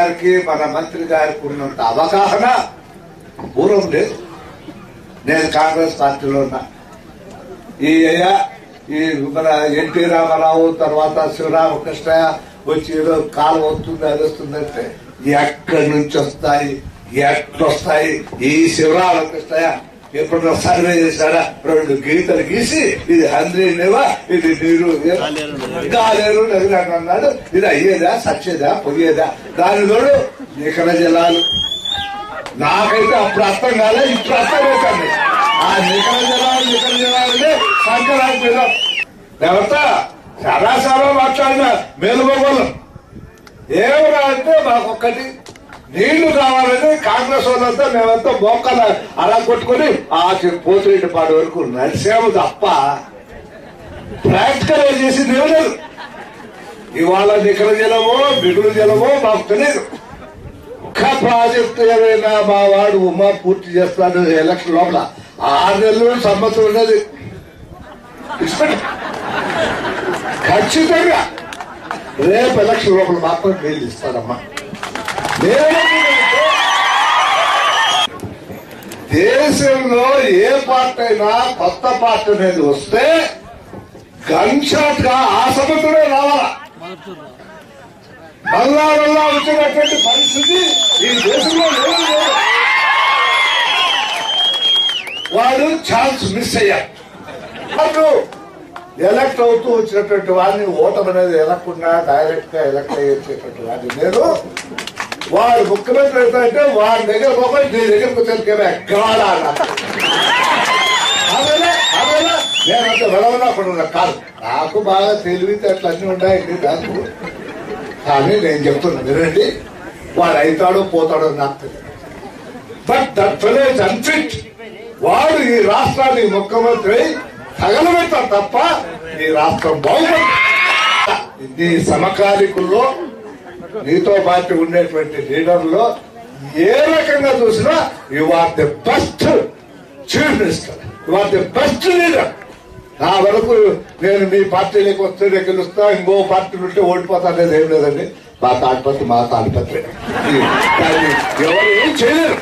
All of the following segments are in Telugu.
గారికి మన మంత్రి గారికి ఉన్నంత అవగాహన పూర్వం లేదు. నేను కాంగ్రెస్ పార్టీలో ఉన్నా. ఈ అయ్యా ఈ మన ఎన్టీ రామారావు తర్వాత శివరామకృష్ణయ్య వచ్చి ఏదో కాలం వస్తుంది అది వస్తుందంటే ఎక్కడి నుంచి వస్తాయి ఎట్లొస్తాయి ఈ శివరామకృష్ణయ్య ఎప్పుడన్నా సర్వే చేశాడా? రెండు గీతలు గీసి ఇది హంద్రీనేవా ఇది నీరు గాలేరు నది అని అన్నాడు. ఇది అయ్యేదా? సచ్చేదా? పొయ్యేదా? దాని తోడు నికర జలాలు. నాకైతే అప్పుడు అర్థం కాలే ఇప్పుడు అర్థం అవుతుంది ఆ నికర జలాలు నికర జలాలని సంక్రాంతి మీద దేవత చాలా చాలా మాట్లాడిన మేలుమగోళ్ళం ఏమరా అంటే మాకొక్కటి నీళ్ళు కావాలని కాంగ్రెస్ వాళ్ళంతా మేమంతా మొక్కలు అలా కొట్టుకొని ఆ పోతురెడ్డి పాడు వరకు నడిచాము తప్ప ప్రాక్టికల్ చేసింది ఏమీ లేదు. ఇవాళ నిఖర జలమో మిగులు జలమో మాకు తెలియదు ఒక్క ప్రాజెక్టు ఏమైనా మా వాడు ఉమా పూర్తి చేస్తాడు ఎలక్షన్ లోపల. ఆరు నెలలు సంవత్సరం ఉన్నది ఖచ్చితంగా రేపు ఎలక్షన్ లోపల మాత్రం నీళ్ళు ఇస్తారమ్మా దేశంలో ఏ పార్టీ అయినా కొత్త పార్టీ అనేది వస్తే గన్ షాట్గా ఆ రావాలా? మళ్ళా మళ్ళా వచ్చినటువంటి పరిస్థితి ఈ దేశంలో లేదు. వాడు ఛాన్స్ మిస్ అయ్యారు ఎలక్ట్ అవుతూ వచ్చినటువంటి వారిని ఓటమి అనేది ఎలక్కుండా డైరెక్ట్గా ఎలక్ట్ అయ్యేటటువంటి వారిని నేను వాడు ముఖ్యమంత్రి అవుతా అంటే వాడి దగ్గర పోయి నీ దగ్గరకు తెలికేమే ఎక్కడా అన్నాడు. అదేలే, అదేలే. నేనంత వెళ్ళవనా కాదు నాకు బాగా తెలివితేటలు అన్ని ఉన్నాయండి నాకు. కానీ నేను చెప్తున్నా వినండి. వాడు అవుతాడో పోతాడో నాకు తెలియదు. But that fellow is unfit వాడు ఈ రాష్ట్రాన్ని ముఖ్యమంత్రి తగలబెట్టారు తప్ప ఈ రాష్ట్రం బాగుపడుతుంది ఇది సమకాలికుల్లో నీతో పాటు ఉండేటువంటి లీడర్లో ఏ రకంగా చూసినా you are the best chief minister you are the best leader నా వరకు నేను మీ పార్టీలోకి వస్తే గెలుస్తా ఇంకో పార్టీ ఉంటే ఓడిపోతా అనేది ఏం లేదండి. మా తాడిపత్రి మా తాడిపత్రి. ఎవరు ఏం చేయలేరు.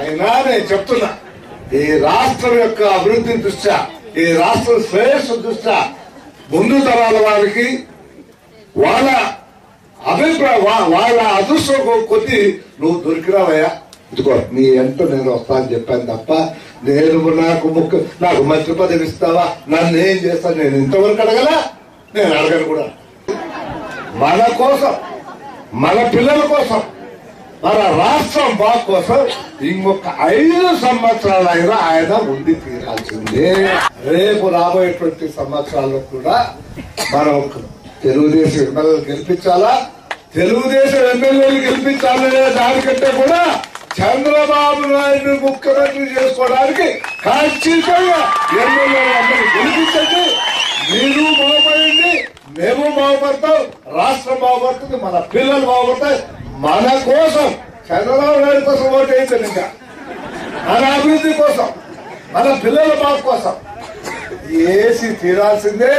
అయినా నేను చెప్తున్నా ఈ రాష్ట్రం యొక్క అభివృద్ధి దృష్ట్యా ఈ రాష్ట్రం శ్రేయస్సు దృష్ట్యా ముందు తరాల వారికి వాళ్ళ అభిప్రాయం వా- వాళ్ళ అదృష్టం కొద్ది నువ్వు దొరికిరావయ్యా. ఇదిగో నీ ఎంత నేను వస్తా అని చెప్పాను తప్ప నేను నాకు ముక్కు నాకు మంత్రి పదవి ఇస్తావా? నన్ను ఏం చేస్తా నేను ఇంతవరకు అడగలా? నేను అడగను కూడా. మన కోసం మన పిల్లల కోసం మన రాష్ట్రం బాగు కోసం ఇంకొక ఐదు సంవత్సరాలైనా ఆయన ఉండి తీరాల్సిందే. రేపు రాబోయేటువంటి సంవత్సరాల్లో కూడా మనం తెలుగుదేశం ఎమ్మెల్యేలు గెలిపించాలా? తెలుగుదేశం ఎమ్మెల్యేలు గెలిపించాలనే దానికంటే కూడా చంద్రబాబు నాయుడు ముఖ్యమంత్రి చేసుకోవడానికి ఖచ్చితంగా ఎమ్మెల్యేలు గెలిపించండి. మీరు బాగుపడండి మేము బాగుపడతాం రాష్ట్రం బాగుపడుతుంది మన పిల్లలు బాగుపడతాయి. మన కోసం చంద్రబాబు నాయుడు కోసం ఓటు వేయించండి ఇంకా. మన అభివృద్ధి కోసం మన పిల్లల బాగు కోసం. ఏసి తీరాల్సిందే.